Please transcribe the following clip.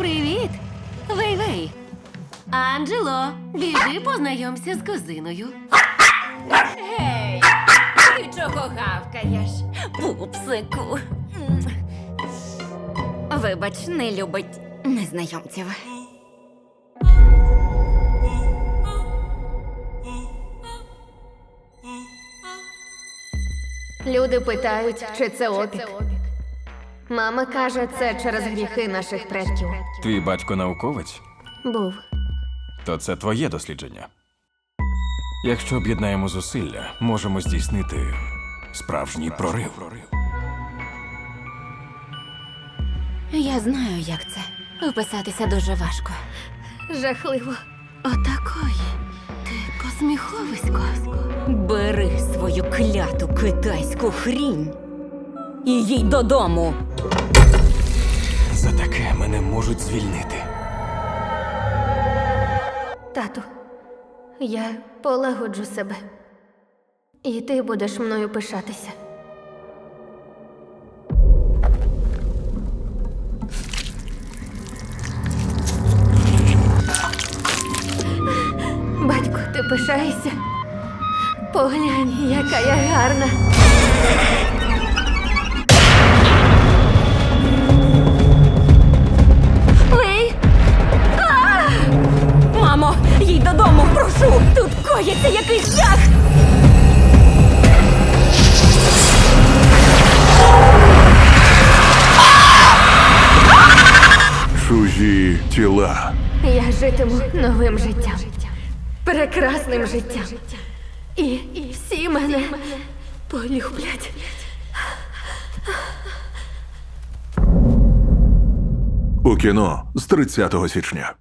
Привіт! Вей-вей! Анджело, біжи познайомся з кузиною. Гей, ти чого гавкаєш? Пупсику. Вибач, не любить незнайомців. Люди питають, чи це опік. Мама каже, це через гріхи наших предків. Твій батько науковець, Був. то це твоє дослідження. Якщо об'єднаємо зусилля, можемо здійснити справжній прорив. Я знаю, як це. Вписатися дуже важко. Жахливо. Отакої. Ти посміховисько. Бери свою кляту китайську хрінь. І їдь додому. За таке мене можуть звільнити. Тату, я полагоджу себе. І ти будеш мною пишатися. Батько, ти пишаєшся? Поглянь, яка я гарна. Коїться якийсь жах! Чужі тіла. Я житиму новим життям. Прекрасним життям. І всі мене полюблять. У кіно з 30 січня.